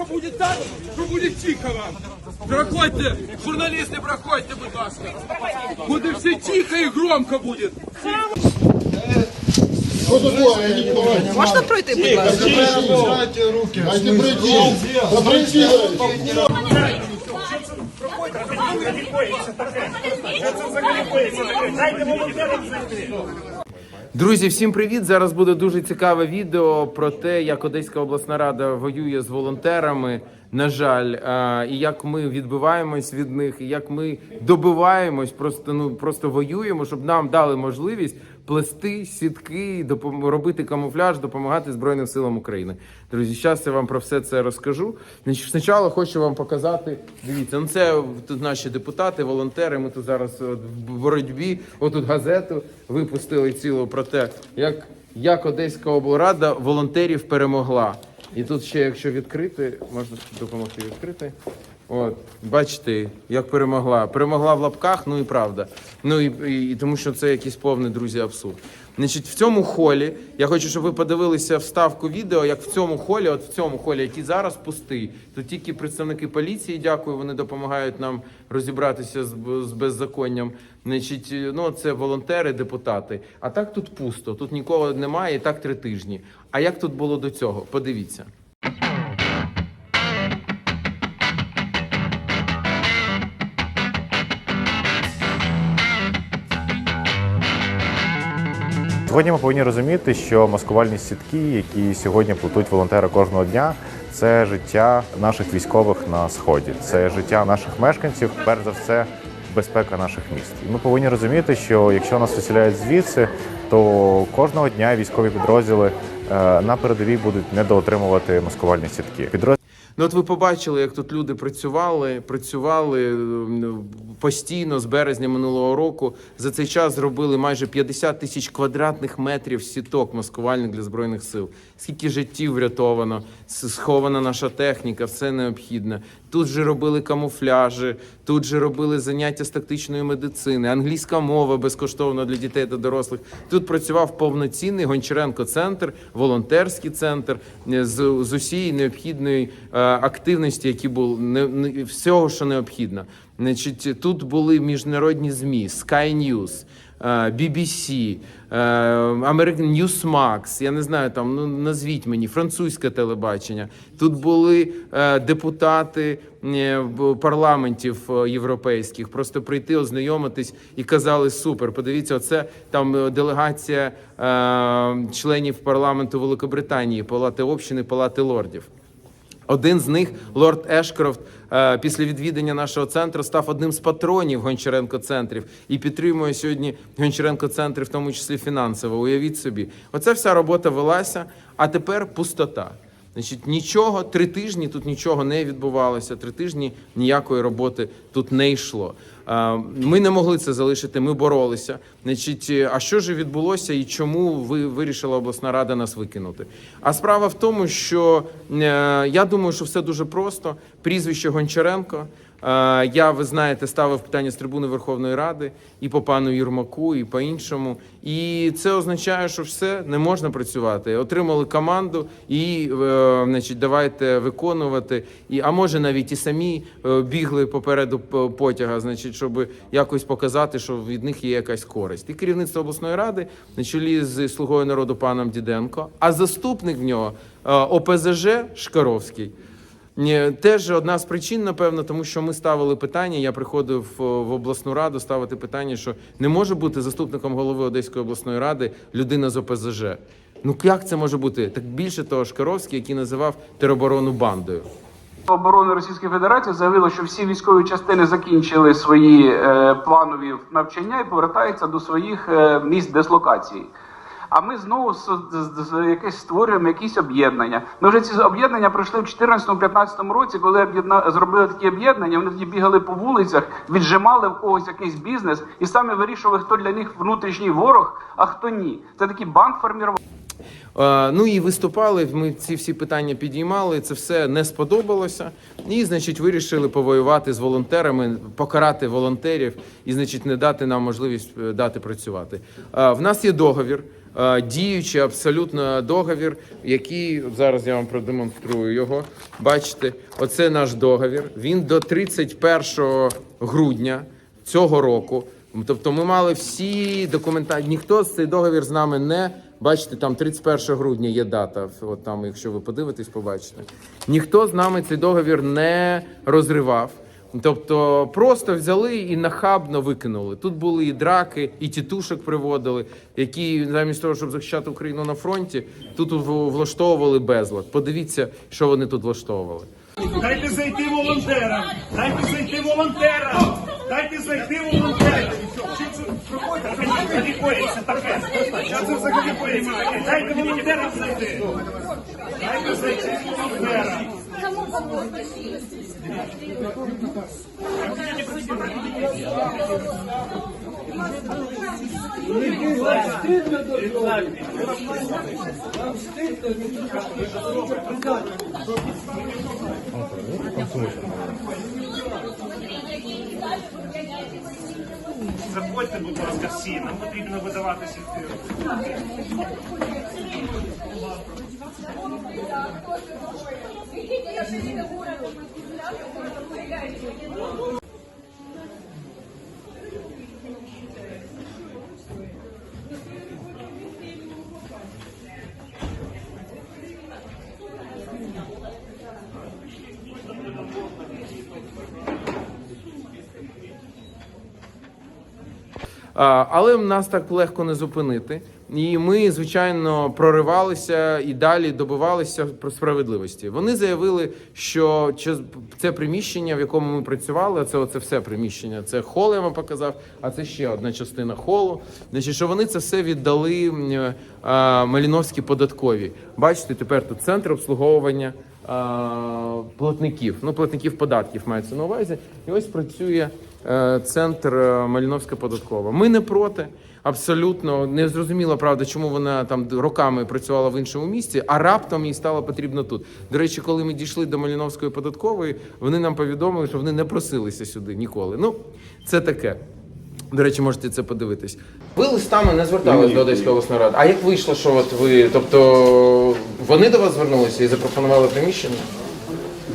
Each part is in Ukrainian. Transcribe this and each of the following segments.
тихо буде так, що буде тихо вам. Проходьте, журналісти, проходьте, будь ласка. Буде все тихо і громко буде. Можна пройти, будь ласка? Дайте руки. Дайте пройти. Да пройти дайте. Друзі, всім привіт! Зараз буде дуже цікаве відео про те, як Одеська обласна рада воює з волонтерами. На жаль, і як ми відбиваємось від них, і як ми добиваємось, просто ну просто воюємо, щоб нам дали можливість плести сітки, робити камуфляж, допомагати Збройним силам України. Друзі, зараз я вам про все це розкажу. Спочатку хочу вам показати. Дивіться, ну це тут наші депутати, волонтери. Ми тут зараз в боротьбі. Отут газету випустили цілу про те, як, як Одеська облрада волонтерів перемогла. І тут ще, якщо відкрити, можна допомогти відкрити. От, бачите, як перемогла. Перемогла в лапках, ну і правда. Ну і, і, і тому, що це якийсь повний, друзі, абсурд. Значить, в цьому холі я хочу, щоб ви подивилися вставку відео, як в цьому холі, от в цьому холі, який зараз пустий. Тут тільки представники поліції, дякую, вони допомагають нам розібратися з, з беззаконням. Значить, ну це волонтери, депутати. А так тут пусто, тут нікого немає, і так три тижні. А як тут було до цього? Подивіться. Сьогодні ми повинні розуміти, що маскувальні сітки, які сьогодні плетуть волонтери кожного дня, це життя наших військових на сході, це життя наших мешканців, перш за все, безпека наших міст. І ми повинні розуміти, що якщо нас виселяють звідси, то кожного дня військові підрозділи е, на передовій будуть недоотримувати маскувальні сітки. Ну, от ви побачили, як тут люди працювали, працювали постійно з березня минулого року. За цей час зробили майже 50 тисяч квадратних метрів сіток маскувальних для збройних сил. Скільки життів врятовано, схована наша техніка, все необхідне. Тут же робили камуфляжі, тут же робили заняття з тактичної медицини, англійська мова безкоштовно для дітей та дорослих. Тут працював повноцінний Гончаренко центр, волонтерський центр е, з, з усієї необхідної е, активності, які були не всього, що необхідно. Значить, тут були міжнародні змі, Sky News, е, BBC, е, Newsmax, я не знаю, там ну назвіть мені французьке телебачення. Тут були е, депутати парламентів європейських. Просто прийти, ознайомитись і казали супер. Подивіться, оце там делегація членів парламенту Великобританії, палати общини, палати лордів. Один з них, лорд Ешкрофт, е, після відвідання нашого центру став одним з патронів Гончаренко центрів і підтримує сьогодні Гончаренко центри, в тому числі фінансово. Уявіть собі, оця вся робота велася, а тепер пустота. Значить, нічого, три тижні тут нічого не відбувалося. Три тижні ніякої роботи тут не йшло. Е, Ми не могли це залишити. Ми боролися. Значить, е, а що ж відбулося і чому ви вирішила обласна рада нас викинути? А справа в тому, що е, я думаю, що все дуже просто. Прізвище Гончаренко. Е, Я, ви знаєте, ставив питання з трибуни Верховної Ради і по пану Юрмаку, і по іншому. І це означає, що все не можна працювати. Отримали команду і, е, значить, давайте виконувати. І, а може навіть і самі е, бігли попереду потяга, значить, щоб якось показати, що від них є якась користь. І керівництво обласної ради на чолі з слугою народу паном Діденко, а заступник в нього ОПЗЖ Шкаровський. Теж одна з причин, напевно, тому що ми ставили питання. Я приходив е, в обласну раду ставити питання, що не може бути заступником голови Одеської обласної ради людина з ОПЗЖ. Ну як це може бути? Так більше того, Шкаровський, який називав тероборону бандою. оборони Російської Федерації заявило, що всі військові частини закінчили свої е, планові навчання і повертаються до своїх е, місць дислокації. А ми знову якесь створюємо якісь об'єднання. Ми вже ці об'єднання пройшли в 2014-2015 році, коли зробили такі об'єднання. Вони тоді бігали по вулицях, віджимали в когось якийсь бізнес і самі вирішували, хто для них внутрішній ворог, а хто ні. Це такий банк формірував. Ну і виступали. Ми ці всі питання підіймали. Це все не сподобалося. І, значить, вирішили повоювати з волонтерами, покарати волонтерів і, значить, не дати нам можливість е, дати працювати. В нас є договір діючий абсолютно договір, який зараз я вам продемонструю його. Бачите, оце наш договір. Він до 31 грудня цього року. Тобто ми мали всі документи. Ніхто цей договір з нами не бачите, там 31 грудня є дата. От там, якщо ви подивитесь, побачите. Ніхто з нами цей договір не розривав. Тобто просто взяли і нахабно викинули. Тут були і драки, і тітушок приводили, які замість того, щоб захищати Україну на фронті, тут влаштовували безлад. Подивіться, що вони тут влаштовували. Дайте зайти волонтерам! Дайте зайти волонтерам! Дайте зайти волонтерам! Що це? Взагалі таке? Дайте волонтерам! Дайте зайти волонтерам! Вам стыдно, Заходьте, будь ласка, всі, нам потрібно видавати сітки. А, Але нас так легко не зупинити. І ми, звичайно, проривалися і далі добивалися про справедливості. Вони заявили, що це приміщення, в якому ми працювали, це оце все приміщення. Це хол, я вам показав, а це ще одна частина холу. Значить, що вони це все віддали м, а, Маліновській податковій. Бачите, тепер тут центр обслуговування платників, ну платників податків мається на увазі. І ось працює центр е, Маліновська податкова. Ми не проти. Абсолютно не зрозуміло, правда, чому вона там роками працювала в іншому місці, а раптом їй стало потрібно тут. До речі, коли ми дійшли до Маліновської податкової, вони нам повідомили, що вони не просилися сюди ніколи. Ну, це таке. До речі, можете це подивитись. Ви листами не звертались до Одеської обласної ради. А як вийшло, що от ви, тобто вони до вас звернулися і запропонували приміщення?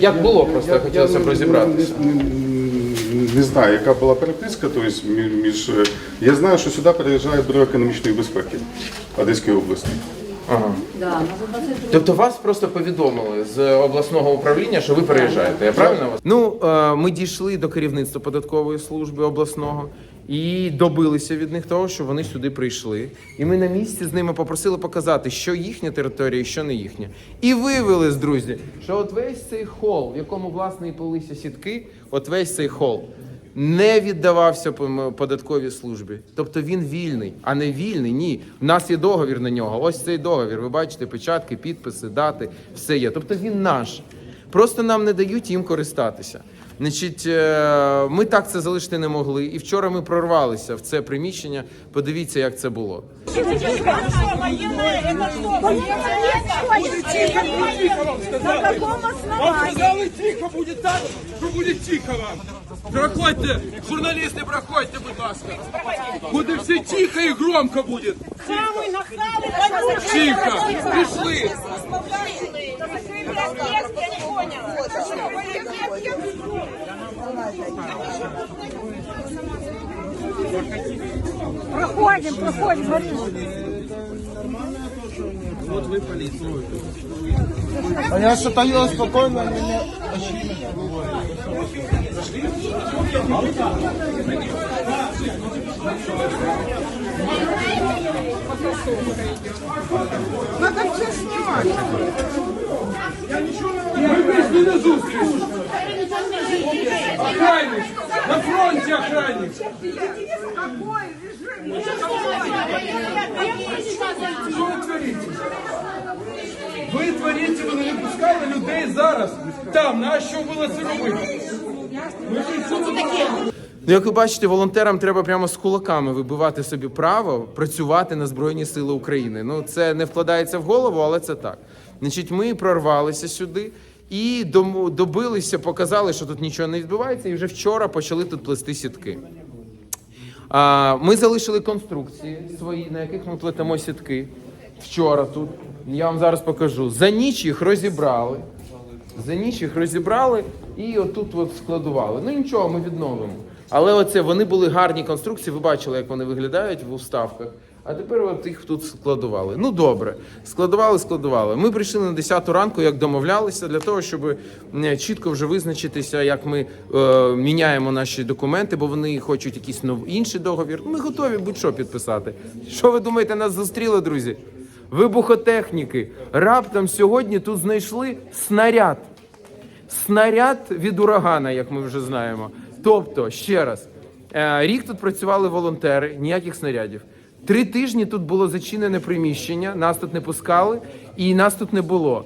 Як було, просто я хотілося б розібратися. Не, знаю, яка була переписка. то есть між я знаю, що сюди переїжджає бюро економічної безпеки Одеської області. Ага. Тобто вас просто повідомили з обласного управління, що ви переїжджаєте. Я правильно вас? Ну е, ми дійшли до керівництва податкової служби обласного і добилися від них того, що вони сюди прийшли. І ми на місці з ними попросили показати, що їхня територія, і що не їхня. І виявилось, друзі, що от весь цей хол, в якому власне і полися сітки, от весь цей хол не віддавався податковій службі. Тобто він вільний, а не вільний. Ні. У нас є договір на нього. Ось цей договір. Ви бачите, печатки, підписи, дати, все є. Тобто він наш. Просто нам не дають їм користатися. Значить, е, ми так це залишити не могли. І вчора ми прорвалися в це приміщення. Подивіться, як це було. Вам сказали тихо, буде так, що буде тихо вам. Проходьте, журналісти, проходьте, будь ласка. Буде все тихо і громко буде. Тихо, пішли. Проходим, проходим, Борис. Вот вы полицию. А я стою спокойно, меня тащили. Надо все снимать. Я ничего не могу. Мы вместе на зуб. Охранник, на фронті охранник. Що ви творите? Ви творите, ви не випускали людей зараз. Там, на що було це робити? Ми що таке? Ну, як ви бачите, волонтерам треба прямо з кулаками вибивати собі право працювати на Збройні Сили України. Ну це не вкладається в голову, але це так. Значить, ми прорвалися сюди і добилися, показали, що тут нічого не відбувається, і вже вчора почали тут плести сітки. Ми залишили конструкції свої, на яких ми плетемо сітки. Вчора тут. Я вам зараз покажу. За ніч їх розібрали. За ніч їх розібрали і отут от складували. Ну нічого, ми відновимо. Але оце вони були гарні конструкції. Ви бачили, як вони виглядають в уставках. А тепер от їх тут складували. Ну добре, складували, складували. Ми прийшли на 10 ранку, як домовлялися, для того, щоб чітко вже визначитися, як ми е, міняємо наші документи, бо вони хочуть якийсь нов інший договір. Ми готові будь-що підписати. Що ви думаєте, нас зустріло, друзі? Вибухотехніки. Раптом сьогодні тут знайшли снаряд. Снаряд від урагана, як ми вже знаємо. Тобто, ще раз, е, рік тут працювали волонтери, ніяких снарядів. Три тижні тут було зачинене приміщення, нас тут не пускали, і нас тут не було.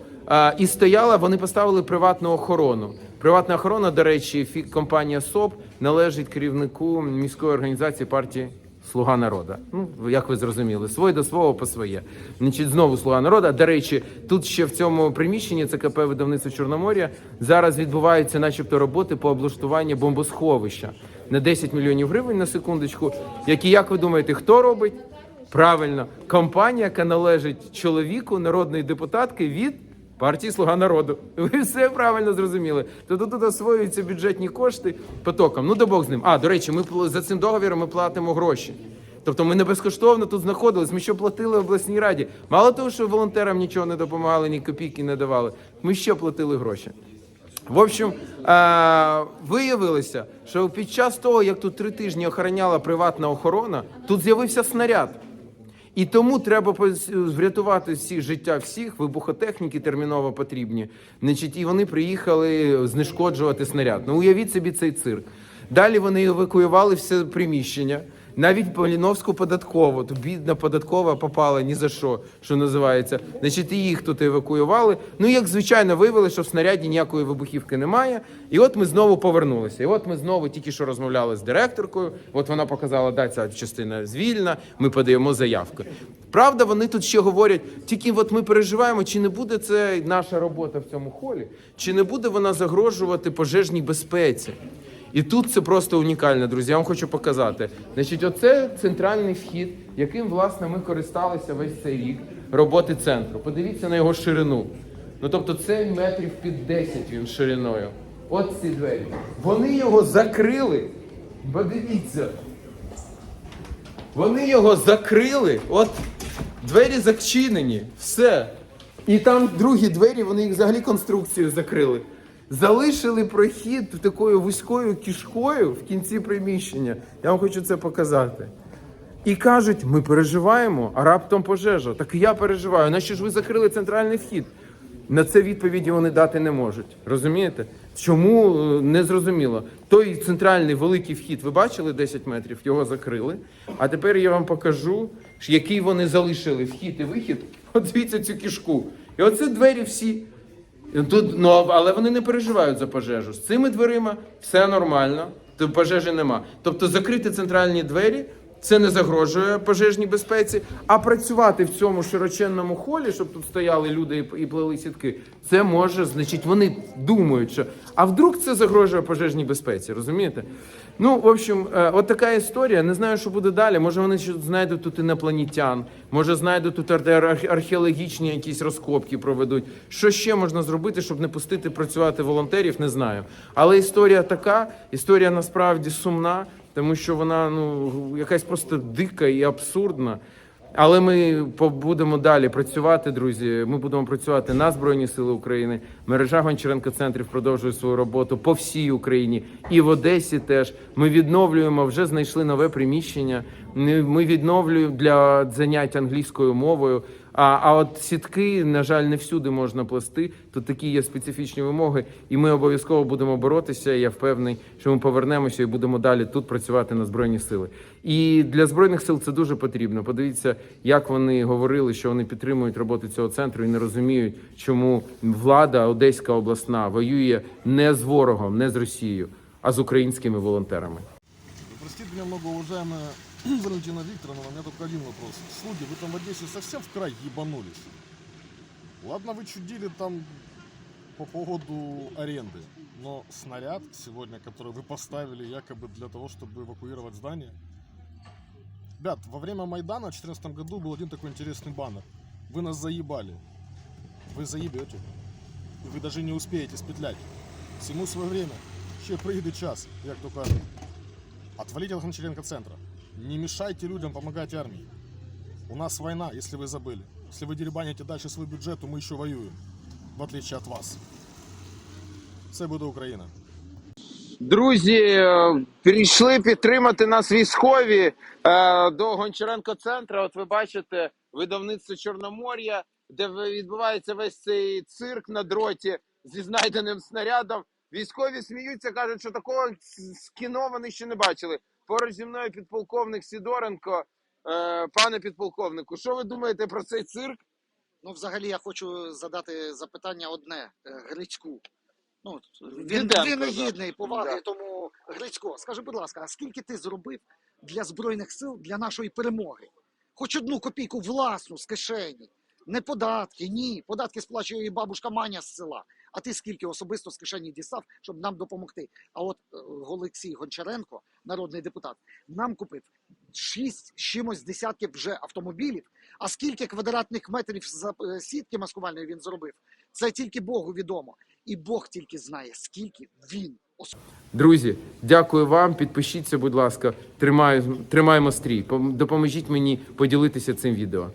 І стояла, вони поставили приватну охорону. Приватна охорона, до речі, компанія СОП належить керівнику міської організації партії Слуга народу. Ну, як ви зрозуміли, своє до свого по своє. Значить, знову слуга народу. До речі, тут ще в цьому приміщенні ЦКП видавництво Чорномор'я зараз відбуваються, начебто, роботи по облаштуванню бомбосховища на 10 мільйонів гривень на секундочку. Які, як ви думаєте, хто робить? Правильно, компанія, яка належить чоловіку, народної депутатки від партії Слуга народу. Ви все правильно зрозуміли. Тобто тут освоюються бюджетні кошти потоком. Ну да Бог з ним. А до речі, ми за цим договіром ми платимо гроші. Тобто ми не безкоштовно тут знаходились. Ми що платили обласній раді. Мало того, що волонтерам нічого не допомагали, ні копійки не давали. Ми ще платили гроші. В общем, е- виявилося, що під час того, як тут три тижні охороняла приватна охорона, тут з'явився снаряд. І тому треба врятувати всі життя всіх, вибухотехніки терміново потрібні. Значить, і вони приїхали знешкоджувати снаряд. Ну уявіть собі цей цирк. Далі вони евакуювали все приміщення. Навіть Поліновську податкову, то бідна податкова попала ні за що, що називається. Значить, і їх тут евакуювали. Ну, як звичайно, виявили, що в снаряді ніякої вибухівки немає. І от ми знову повернулися. І от ми знову тільки що розмовляли з директоркою. От вона показала, да, ця частина звільна. Ми подаємо заявки. Правда, вони тут ще говорять, тільки от ми переживаємо, чи не буде це наша робота в цьому холі, чи не буде вона загрожувати пожежній безпеці. І тут це просто унікально, друзі. Я вам хочу показати. Значить, оце центральний вхід, яким власне ми користалися весь цей рік роботи центру. Подивіться на його ширину. Ну тобто, це метрів під 10 він шириною. От ці двері. Вони його закрили. Подивіться. Вони його закрили. От двері зачинені. Все. І там другі двері, вони їх взагалі конструкцією закрили. Залишили прохід такою вузькою кішкою в кінці приміщення. Я вам хочу це показати. І кажуть, ми переживаємо, а раптом пожежа. Так і я переживаю. Нащо ж ви закрили центральний вхід? На це відповіді вони дати не можуть. Розумієте? Чому е, не зрозуміло? Той центральний великий вхід, ви бачили 10 метрів, його закрили. А тепер я вам покажу, який вони залишили вхід і вихід. От дивіться цю кішку. І оце двері всі. Тут, ну, але вони не переживають за пожежу. З цими дверима все нормально, пожежі нема. Тобто закрити центральні двері це не загрожує пожежній безпеці, а працювати в цьому широченному холі, щоб тут стояли люди і плели сітки, це може, значить, вони думають, що а вдруг це загрожує пожежній безпеці, розумієте? Ну, в общем, е, от така історія. Не знаю, що буде далі. Може, вони ще знайдуть тут інопланетян, може знайдуть тут ар- ар- археологічні якісь розкопки проведуть. Що ще можна зробити, щоб не пустити працювати волонтерів, не знаю. Але історія така, історія насправді сумна, тому що вона ну якась просто дика і абсурдна. Але ми будемо далі працювати, друзі. Ми будемо працювати на Збройні Сили України. Мережа Гончаренко центрів продовжує свою роботу по всій Україні і в Одесі теж. Ми відновлюємо, вже знайшли нове приміщення. Ми відновлюємо для занять англійською мовою. А, а от сітки, на жаль, не всюди можна плести. Тут такі є специфічні вимоги, і ми обов'язково будемо боротися. Я впевнений, що ми повернемося і будемо далі тут працювати на збройні сили. І для збройних сил це дуже потрібно. Подивіться, як вони говорили, що вони підтримують роботу цього центру і не розуміють, чому влада Одеська обласна воює не з ворогом, не з Росією, а з українськими волонтерами. Простите меня, многоуважаемая Валентина Викторовна, у меня только один вопрос. Слуги, вы там в Одессе совсем в край ебанулись? Ладно, вы чудили там по поводу аренды, но снаряд сегодня, который вы поставили якобы для того, чтобы эвакуировать здание, Ребят, во время Майдана в 2014 году был один такой интересный баннер. Вы нас заебали. Вы заебете. И вы даже не успеете спетлять. Всему свое время. Ще прийде час, як то кажуть. От Гончаренко центра. Не мешайте людям помогать армии. У нас война, если вы забыли. Если вы деребаните дальше свой бюджет, то мы еще воюем. В отличие от вас. Це буде Україна. Друзі, е, прийшли підтримати нас військові е, до Гончаренко центру. От ви бачите видавництво Чорномор'я, де відбувається весь цей цирк на дроті зі знайденим снарядом. Військові сміються, кажуть, що такого з кіно вони ще не бачили. Поруч зі мною підполковник Сідоренко. Е, Пане підполковнику, що ви думаєте про цей цирк? Ну, взагалі, я хочу задати запитання одне е, Грицьку. Ну, він, він гідний поваги, Да. тому Грицько, скажи, будь ласка, а скільки ти зробив для Збройних сил для нашої перемоги? Хоч одну копійку власну з кишені. Не податки, ні. Податки сплачує і бабушка Маня з села. А ти скільки особисто з кишені дістав, щоб нам допомогти? А от е, Олексій Гончаренко, народний депутат, нам купив шість чимось десятків вже автомобілів. А скільки квадратних метрів е, сітки маскувальної він зробив? Це тільки Богу відомо. І Бог тільки знає, скільки він Друзі, дякую вам. Підпишіться, будь ласка. Тримаю, тримаємо стрій. Допоможіть мені поділитися цим відео.